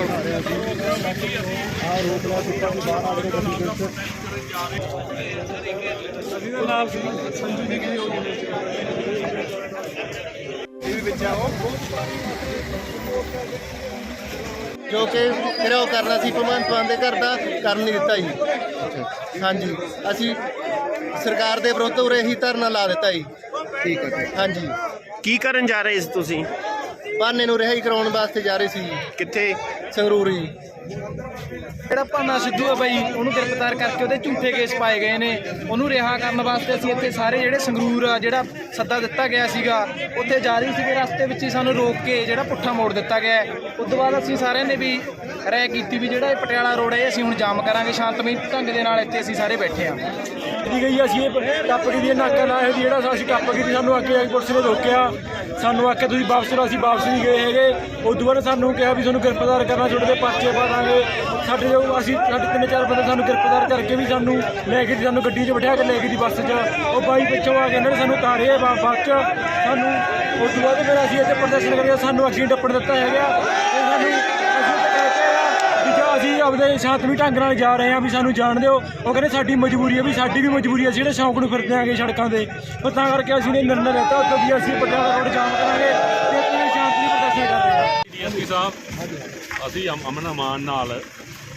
ਰੋਕ ਰਹੇ ਨੇ ਸੰਗਰੂਰ ਸੰਗਰੂਰ ਵੀ ਇਕੱਠ ਨਾ ਹੋ ਜਾਏ ਇਹਨੂੰ ਟਿਕਾਉਣ ਦੇ ਮਾਰੇ ਬਥੇਰੇ ਜੋ ਕਿ ਘਿਰਾਓ ਕਰਨਾ ਸੀ ਭਗਵੰਤ ਮਾਨ ਦੇ ਘਰ ਦਾ ਕਰ ਨਹੀਂ ਦਿੱਤਾ ਜੀ। ਹਾਂਜੀ। ਅਸੀਂ ਸਰਕਾਰ ਦੇ ਵਿਰੁੱਧ ਉਰੇ ਹੀ ਧਰਨਾ ਲਾ ਦਿੱਤਾ ਜੀ। ਠੀਕ ਹੈ ਹਾਂਜੀ। ਕੀ ਕਰਨ ਜਾ ਰਹੇ ਸੀ ਤੁਸੀਂ? ਬਾਨੇ ਨੂੰ ਰਿਹਾਈ ਕਰਾਉਣ ਵਾਸਤੇ ਜਾ ਰਹੇ ਸੀ ਜੀ, ਕਿੱਥੇ? ਸੰਗਰੂਰ। ਜੀ ਜਿਹੜਾ ਭਾਨਾ ਸਿੱਧੂ ਆ ਬਾਈ ਉਹਨੂੰ ਗ੍ਰਿਫਤਾਰ ਕਰਕੇ ਉਹਦੇ ਝੂਠੇ ਕੇਸ ਪਾਏ ਗਏ ਨੇ। ਉਹਨੂੰ ਰਿਹਾ ਕਰਨ ਵਾਸਤੇ ਅਸੀਂ ਇੱਥੇ ਸਾਰੇ ਜਿਹੜੇ ਸੰਗਰੂਰ ਆ ਜਿਹੜਾ ਸੱਦਾ ਦਿੱਤਾ ਗਿਆ ਸੀਗਾ ਉੱਥੇ ਜਾ ਰਹੀ ਸੀਗੇ। ਰਸਤੇ ਵਿੱਚ ਹੀ ਸਾਨੂੰ ਰੋਕ ਕੇ ਜਿਹੜਾ ਪੁੱਠਾ ਮੋੜ ਦਿੱਤਾ ਗਿਆ ਹੈ। ਉਸ ਤੋਂ ਬਾਅਦ ਅਸੀਂ ਸਾਰਿਆਂ ਨੇ ਵੀ ਰਾਏ ਕੀਤੀ ਵੀ ਜਿਹੜਾ ਇਹ ਪਟਿਆਲਾ ਰੋਡ ਹੈ ਇਹ ਅਸੀਂ ਹੁਣ ਜਾਮ ਕਰਾਂਗੇ। ਸ਼ਾਂਤਮਈ ਢੰਗ ਦੇ ਨਾਲ ਇੱਥੇ ਅਸੀਂ ਸਾਰੇ ਬੈਠੇ ਹਾਂ। ਦੀ ਗਈ ਅਸੀਂ ਇਹ ਟੱਪ ਗਈ ਦੀ ਨਾਕਾ ਲਾਇਆ ਸੀ ਜਿਹੜਾ ਅਸੀਂ ਟੱਪ ਗਈ ਸੀ ਸਾਨੂੰ ਅੱਗੇ ਆਈ ਪੁਲਿਸ ਨੇ ਰੋਕਿਆ। ਸਾਨੂੰ ਆਖਿਆ ਤੁਸੀਂ ਵਾਪਸ ਲਓ ਅਸੀਂ ਵਾਪਸ ਨਹੀਂ ਗਏ ਹੈਗੇ। ਉਦੋਂ ਬਾਅਦ ਸਾਨੂੰ ਕਿਹਾ ਵੀ ਤੁਹਾਨੂੰ ਗ੍ਰਿਫਤਾਰ ਕਰਨਾ, ਤੁਹਾਡੇ ਦੇ ਪਰਚੇ ਪਾ ਦਾਂਗੇ। ਸਾਡੇ ਜੋ ਅਸੀਂ, ਸਾਡੇ ਤਿੰਨ ਚਾਰ ਬੰਦੇ ਸਾਨੂੰ ਗ੍ਰਿਫਤਾਰ ਕਰਕੇ ਵੀ ਸਾਨੂੰ ਲੈ ਕੇ ਸਾਨੂੰ ਗੱਡੀ 'ਚ ਬਿਠਾ ਕੇ ਲੈ ਗਏ ਦੀ ਬੱਸ 'ਚ। ਉਹ ਬਾਈ ਪਿੱਛੋਂ ਆ ਕੇ ਇਹਨਾਂ ਨੇ ਸਾਨੂੰ ਤਾਰੇ ਬਾ- ਬਾਅਦ 'ਚ ਸਾਨੂੰ ਉਸ ਤੋਂ ਬਾਅਦ ਫਿਰ ਅਸੀਂ ਇੱਥੇ ਪ੍ਰਦਰਸ਼ਨ ਕਰਿਆ, ਸਾਨੂੰ ਅੱਗੇ ਟੱਪਣ ਦਿੱਤਾ ਹੈਗਾ। ਸਾਨੂੰ ਆਪਦੇ ਸ਼ਾਂਤਮਈ ਢੰਗ ਨਾਲ ਜਾ ਰਹੇ ਹਾਂ ਵੀ ਸਾਨੂੰ ਜਾਣ ਦਿਓ। ਉਹ ਕਹਿੰਦੇ ਸਾਡੀ ਮਜਬੂਰੀ ਹੈ ਵੀ ਸਾਡੀ ਵੀ ਮਜਬੂਰੀ ਹੈ ਜਿਹੜੇ ਸ਼ੌਂਕ ਨੂੰ ਫਿਰਦੇ ਆਂਗੇ ਸੜਕਾਂ ਦੇ ਪਰ ਤਾਂ ਕਰਕੇ ਅਸੀਂ ਨੇ ਨਿਰਣਾ ਲਿਆ ਉਦੋਂ ਵੀ ਅਸੀਂ ਪਟਿਆਲਾ ਰੋਡ ਜਾਮ ਕਰਾਂਗੇ ਤੇ ਪੂਰੇ ਸ਼ਾਂਤਮਈ ਪ੍ਰਦਰਸ਼ਨ ਕਰ ਰਹੇ ਹਾਂ ਡੀਐਸਪੀ ਸਾਹਿਬ, ਅਸੀਂ ਅਮਨ ਅਮਾਨ ਨਾਲ,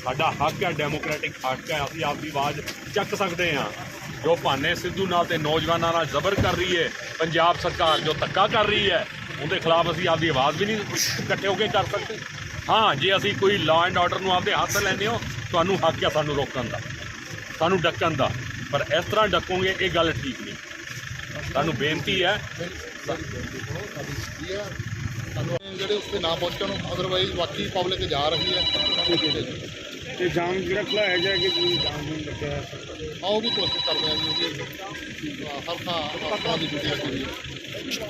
ਸਾਡਾ ਹੱਕ ਹੈ, ਡੈਮੋਕ੍ਰੈਟਿਕ ਹੱਕ ਹੈ, ਅਸੀਂ ਆਪਦੀ ਆਵਾਜ਼ ਚੱਕ ਸਕਦੇ ਹਾਂ। ਜੋ ਭਾਨੇ ਸਿੱਧੂ ਨਾਲ ਤੇ ਨੌਜਵਾਨਾਂ ਨਾਲ ਜ਼ਬਰ ਕਰ ਰਹੀ ਹੈ ਪੰਜਾਬ ਸਰਕਾਰ ਜੋ ਧੱਕਾ ਕਰ ਰਹੀ ਹੈ ਉਹਦੇ ਖਿਲਾਫ ਅਸੀਂ ਆਪਦੀ ਆਵਾਜ਼ ਵੀ ਨਹੀਂ ਇਕੱਠੇ ਹੋ ਕੇ ਕਰ ਸਕਦੇ। ਹਾਂ ਜੇ ਅਸੀਂ ਕੋਈ ਲਾਅ ਐਂਡ ਆਰਡਰ ਨੂੰ ਆਪਦੇ ਹੱਥ ਲੈਂਦੇ ਹੋ ਤੁਹਾਨੂੰ ਹੱਕ ਹੈ ਸਾਨੂੰ ਰੋਕਣ ਦਾ ਸਾਨੂੰ ਡੱਕਣ ਦਾ। ਪਰ ਇਸ ਤਰ੍ਹਾਂ ਡੱਕੋਗੇ ਇਹ ਗੱਲ ਠੀਕ ਨਹੀਂ। ਸਾਨੂੰ ਬੇਨਤੀ ਹੈ। ਜਿਹੜੇ ਉਸ ਤੇ ਨਾ ਪਹੁੰਚਣ ਅਦਰਵਾਈਜ਼ ਬਾਕੀ ਪਬਲਿਕ ਜਾ ਰਹੀ ਹੈ। ਤੇ ਜਾਮ ਜਿਹੜਾ ਖਲਾਇਆ ਜਾ ਕੇ ਜਾਮ ਨੂੰ ਲੱਗਿਆ ਆਓ ਵੀ ਕੋਸ਼ਿਸ਼ ਕਰਦੇ ਹਾਂ ਜੀ ਹਰ ਥਾਂ ਹਰ ਥਾਂ ਦੀ ਡਿਊਟੀ ਹੈ